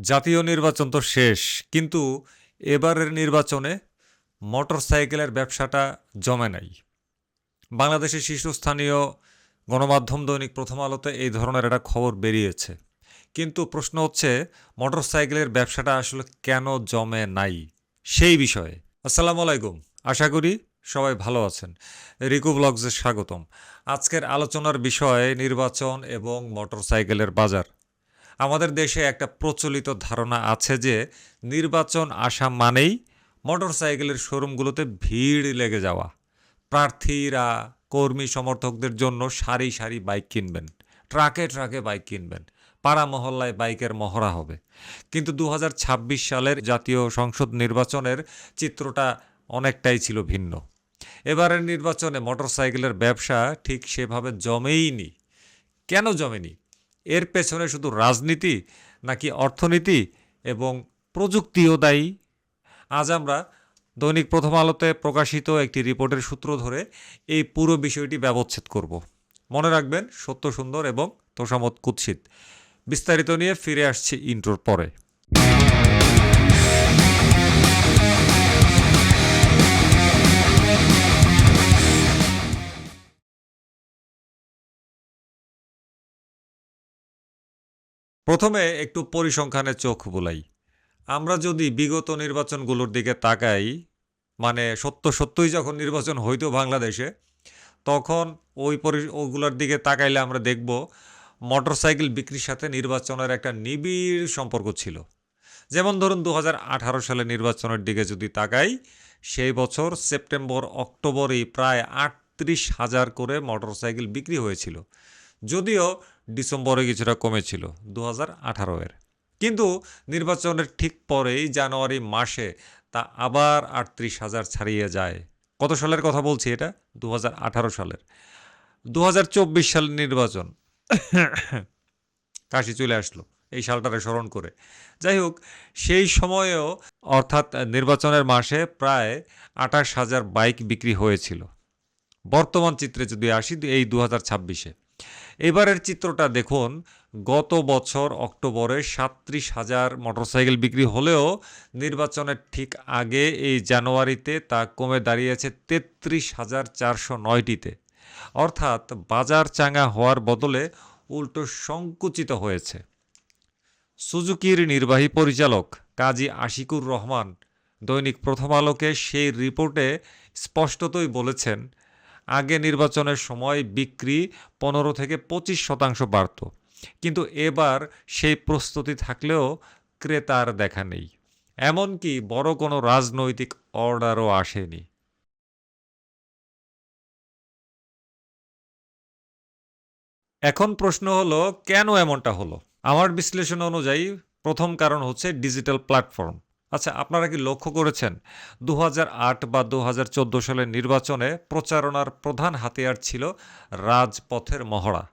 জাতীয় নির্বাচন তো শেষ, কিন্তু এবারের নির্বাচনে মোটরসাইকেলের ব্যবসাটা জমে নাই। বাংলাদেশের শীর্ষস্থানীয় গণমাধ্যম দৈনিক প্রথম আলোতে এই ধরনের একটা খবর বেরিয়েছে। কিন্তু প্রশ্ন হচ্ছে, মোটরসাইকেলের ব্যবসাটা আসলে কেন জমে নাই? সেই বিষয়ে। আসসালামু আলাইকুম। আশা করি সবাই ভালো আছেন। রিকু ব্লগসে স্বাগতম। আজকের আলোচনার বিষয় নির্বাচন এবং মোটরসাইকেলের বাজার। আমাদের দেশে একটা প্রচলিত ধারণা আছে যে নির্বাচন আসা মানেই মোটর সাইকেলের শোরুমগুলোতে ভিড় লেগে যাওয়া। প্রার্থীরা, কর্মী সমর্থকদের জন্য সারি সারি বাইক কিনবেন, ট্রাকে ট্রাকে বাইক কিনবেন, পাড়া মহল্লায় বাইকের মহড়া হবে। কিন্তু দু হাজার ছাব্বিশ সালের জাতীয় সংসদ নির্বাচনের চিত্রটা অনেকটাই ছিল ভিন্ন। এবারের নির্বাচনে মোটরসাইকেলের ব্যবসা ঠিক সেভাবে জমেইনি কেন জমেনি? এর পেছনে শুধু রাজনীতি নাকি অর্থনীতি এবং প্রযুক্তিও দায়ী। আজ আমরা দৈনিক প্রথম আলোতে প্রকাশিত একটি রিপোর্টের সূত্র ধরে এই পুরো বিষয়টি ব্যবচ্ছেদ করব। মনে রাখবেন, সত্য সুন্দর এবং তোষামত কুৎসিত। বিস্তারিত নিয়ে ফিরে আসছি ইন্টোর পরে। প্রথমে একটু পরিসংখ্যানে চোখ বুলাই। আমরা যদি বিগত নির্বাচনগুলোর দিকে তাকাই মানে সত্য সত্যই যখন নির্বাচন হইতো বাংলাদেশে, তখন ওই পরি, ওগুলোর দিকে তাকাইলে আমরা দেখব মোটরসাইকেল বিক্রির সাথে নির্বাচনের একটা নিবিড় সম্পর্ক ছিল। যেমন ধরুন দু হাজার আঠারো সালে নির্বাচনের দিকে যদি তাকাই, সেই বছর সেপ্টেম্বর, অক্টোবরেই প্রায় আটত্রিশ হাজার করে মোটরসাইকেল বিক্রি হয়েছিল। যদিও ডিসেম্বরে কিছুটা কমেছিল দু হাজার আঠারো এর কিন্তু নির্বাচনের ঠিক পরেই জানুয়ারি মাসে তা আবার আটত্রিশ হাজার ছাড়িয়ে যায়। কত সালের কথা বলছি এটা? দু হাজার আঠারো সালের। দু হাজার চব্বিশ সালের নির্বাচন। কাশি চলে আসলো এই সালটারে স্মরণ করে। যাই হোক, সেই সময়েও অর্থাৎ নির্বাচনের মাসে প্রায় আঠাশ হাজার বাইক বিক্রি হয়েছিল। বর্তমান চিত্রে যদি আসি এই দু হাজার ছাব্বিশে। এবারের চিত্রটা দেখুন, গত বছর অক্টোবরে সাত্রিশ হাজার মোটরসাইকেল বিক্রি হলেও নির্বাচনের ঠিক আগে এই জানুয়ারিতে তা কমে দাঁড়িয়েছে তেত্রিশ হাজার চারশো নয়টিতে। অর্থাৎ বাজার চাঙ্গা হওয়ার বদলে উল্টো সংকুচিত হয়েছে। সুজুকির নির্বাহী পরিচালক কাজী আশিকুর রহমান দৈনিক প্রথম আলোকে সেই রিপোর্টে স্পষ্টতই বলেছেন আগে নির্বাচনের সময় বিক্রি পনেরো থেকে পঁচিশ শতাংশ বাড়ত। কিন্তু এবার সেই প্রস্তুতি থাকলেও ক্রেতার দেখা নেই। এমনকি বড় কোনো রাজনৈতিক অর্ডারও আসেনি। এখন প্রশ্ন হলো, কেন এমনটা হলো? আমার বিশ্লেষণ অনুযায়ী প্রথম কারণ হচ্ছে ডিজিটাল প্ল্যাটফর্ম। আচ্ছা আপনারা কি লক্ষ্য করেছেন? দু হাজার আট বা দু হাজার চোদ্দ সালের নির্বাচনে প্রচারণার প্রধান হাতিয়ার ছিল রাজপথের মহড়া।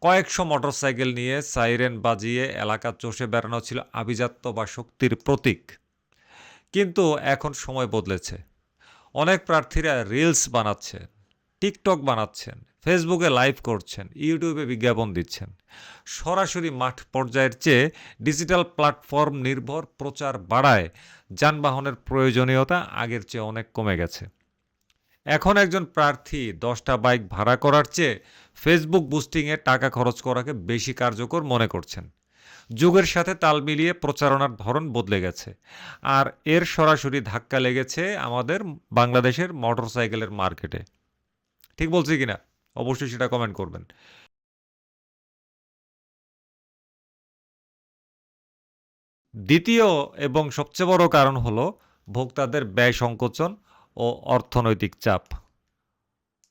কয়েকশো মোটরসাইকেল নিয়ে সাইরেন বাজিয়ে এলাকা চষে বেড়ানো ছিল আভিজাত্য বা শক্তির প্রতীক। কিন্তু এখন সময় বদলেছে। অনেক প্রার্থীরা রিলস বানাচ্ছেন, টিকটক বানাচ্ছেন ফেসবুকে লাইভ করছেন, ইউটিউবে বিজ্ঞাপন দিচ্ছেন। সরাসরি মাঠ পর্যায়ের চেয়ে ডিজিটাল প্ল্যাটফর্ম নির্ভর প্রচার বাড়ায়, যানবাহনের প্রয়োজনীয়তা আগের চেয়ে অনেক কমে গেছে। এখন একজন প্রার্থী দশটা বাইক ভাড়া করার চেয়ে ফেসবুক বুস্টিংয়ে টাকা খরচ করাকে বেশি কার্যকর মনে করছেন। যুগের সাথে তাল মিলিয়ে প্রচারণার ধরন বদলে গেছে। আর এর সরাসরি ধাক্কা লেগেছে আমাদের বাংলাদেশের মোটরসাইকেলের মার্কেটে। ঠিক বলছি কিনা? অবশ্যই সেটা কমেন্ট করবেন। দ্বিতীয় এবং সবচেয়ে বড় কারণ হলো ভোক্তাদের ব্যয় সংকোচন ও অর্থনৈতিক চাপ।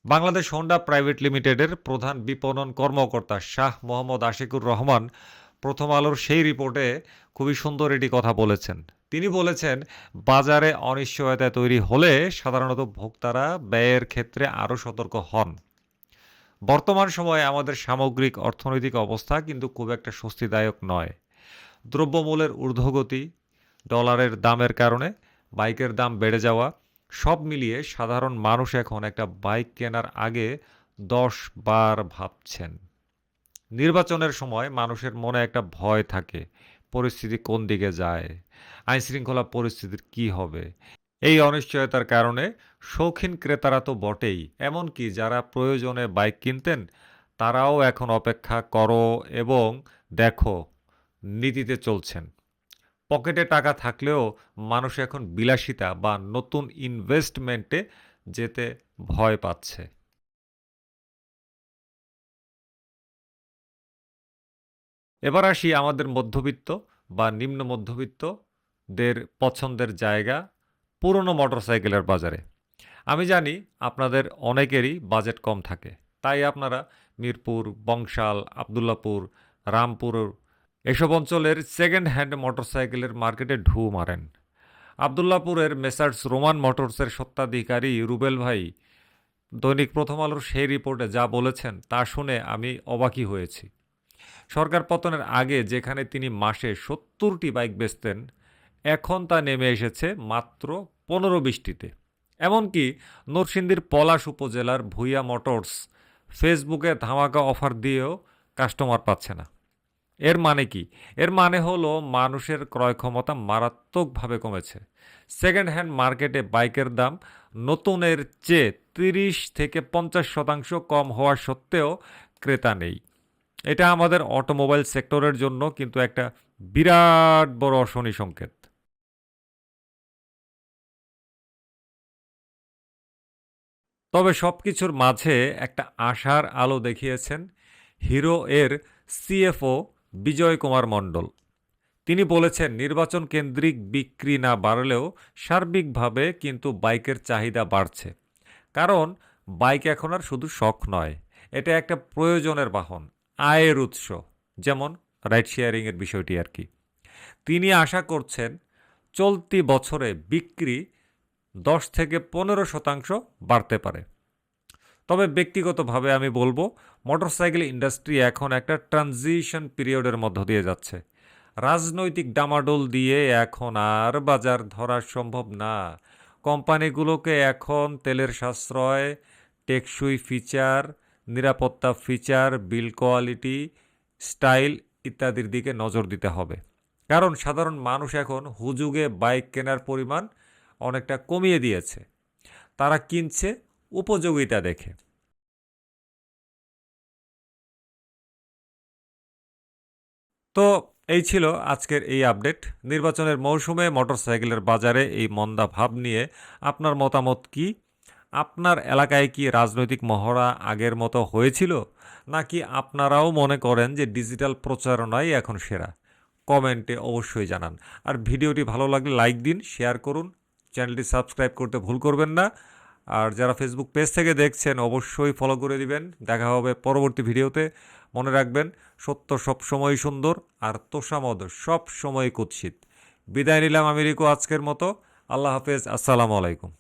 বাংলাদেশ হোন্ডা প্রাইভেট লিমিটেডের প্রধান বিপণন কর্মকর্তা শাহ মোহাম্মদ আশিকুর রহমান প্রথম আলোর সেই রিপোর্টে খুবই সুন্দর এটি কথা বলেছেন। তিনি বলেছেন, বাজারে অনিশ্চয়তা তৈরি হলে সাধারণত ভোক্তারা ব্যয়ের ক্ষেত্রে আরও সতর্ক হন। বর্তমান সময়ে আমাদের সামগ্রিক অর্থনৈতিক অবস্থা কিন্তু খুব একটা স্বস্তিদায়ক নয়। দ্রব্যমূল্যের ঊর্ধ্বগতি, ডলারের দামের কারণে, বাইকের দাম বেড়ে যাওয়া, সব মিলিয়ে সাধারণ মানুষ এখন একটা বাইক কেনার আগে দশ বার ভাবছেন। নির্বাচনের সময় মানুষের মনে একটা ভয় থাকে, পরিস্থিতি কোন দিকে যায়, আইনশৃঙ্খলা পরিস্থিতির কি হবে? এই অনিশ্চয়তার কারণে শৌখিন ক্রেতারা তো বটেই, এমনকি যারা প্রয়োজনে বাইক কিনতেন, তারাও এখন অপেক্ষা করো এবং দেখো, নীতিতে চলছেন। পকেটে টাকা থাকলেও মানুষ এখন বিলাসিতা বা নতুন ইনভেস্টমেন্টে যেতে ভয় পাচ্ছে। এবার আসি আমাদের মধ্যবিত্ত বা নিম্ন মধ্যবিত্তদের পছন্দের জায়গা পুরনো মোটরসাইকেলের বাজারে। আমি জানি আপনাদের অনেকেরই বাজেট কম থাকে। তাই আপনারা মিরপুর, বংশাল, আবদুল্লাপুর, রামপুর এসব অঞ্চলের সেকেন্ড হ্যান্ড মোটরসাইকেলের মার্কেটে ঢু মারেন। আবদুল্লাপুরের মেসার্স রোমান মোটরসের সত্ত্বাধিকারী রুবেল ভাই দৈনিক প্রথম আলোর সেই রিপোর্টে যা বলেছেন তা শুনে আমি অবাকই হয়েছি। সরকার পতনের আগে যেখানে তিনি মাসে সত্তরটি বাইক বেচতেন এখন তা নেমে এসেছে মাত্র পনেরো বিশটিতে এমনকি নরসিংদীর পলাশ উপজেলার ভুইয়া মোটরস ফেসবুকে ধামাকা অফার দিয়েও কাস্টমার পাচ্ছে না। এর মানে কি? এর মানে হলো মানুষের ক্রয় ক্ষমতা মারাত্মকভাবে কমেছে। সেকেন্ড হ্যান্ড মার্কেটে বাইকের দাম নতুনের চেয়ে তিরিশ থেকে পঞ্চাশ শতাংশ কম হওয়া সত্ত্বেও ক্রেতা নেই। এটা আমাদের অটোমোবাইল সেক্টরের জন্য কিন্তু একটা বিরাট বড় অশনি সংকেত। তবে সব কিছুর মাঝে একটা আশার আলো দেখিয়েছেন হিরো এর সিএফও বিজয় কুমার মণ্ডল। তিনি বলেছেন, নির্বাচন কেন্দ্রিক বিক্রি না বাড়লেও সার্বিকভাবে কিন্তু বাইকের চাহিদা বাড়ছে। কারণ বাইক এখন আর শুধু শখ নয়, এটা একটা প্রয়োজনের বাহন, আয়ের উৎস, যেমন রাইড শেয়ারিংয়ের বিষয়টি আর কি। তিনি আশা করছেন, চলতি বছরে বিক্রি দশ থেকে পনেরো শতাংশ বাড়তে পারে। তবে ব্যক্তিগতভাবে আমি বলব, মোটরসাইকেল ইন্ডাস্ট্রি এখন একটা ট্রানজিশন পিরিয়ডের মধ্য দিয়ে যাচ্ছে। রাজনৈতিক ডামাডোল দিয়ে এখন আর বাজার ধরা সম্ভব না। কোম্পানিগুলোকে এখন তেলের সাশ্রয়, টেকসই ফিচার, নিরাপত্তা ফিচার, বিল কোয়ালিটি, স্টাইল ইত্যাদির দিকে নজর দিতে হবে। কারণ সাধারণ মানুষ এখন হুজুগে বাইক কেনার পরিমাণ অনেকটা কমিয়ে দিয়েছে। তারা কিনছে, উপযোগিতা দেখে। তো এই ছিল আজকের এই আপডেট। নির্বাচনের মৌসুমে মোটরসাইকেলের বাজারে এই মন্দা ভাব নিয়ে আপনার মতামত কি? আপনার এলাকায় কি রাজনৈতিক মহড়া আগের মতো হয়েছিল? নাকি আপনারাও মনে করেন যে ডিজিটাল প্রচারণাই এখন সেরা? কমেন্টে অবশ্যই জানান। আর ভিডিওটি ভালো লাগলে লাইক দিন, শেয়ার করুন। চ্যানেলটি সাবস্ক্রাইব করতে ভুল করবেন না। আর যারা ফেসবুক পেজ থেকে দেখছেন, অবশ্যই ফলো করে দিবেন। দেখা হবে পরবর্তী ভিডিওতে। মনে রাখবেন, সত্য সব সময় সুন্দর আর তোষামদ সব সময় কুৎসিত। বিদায় নিলাম আমেরিকো আজকের মতো। আল্লাহ হাফেজ, আসসালামু আলাইকুম।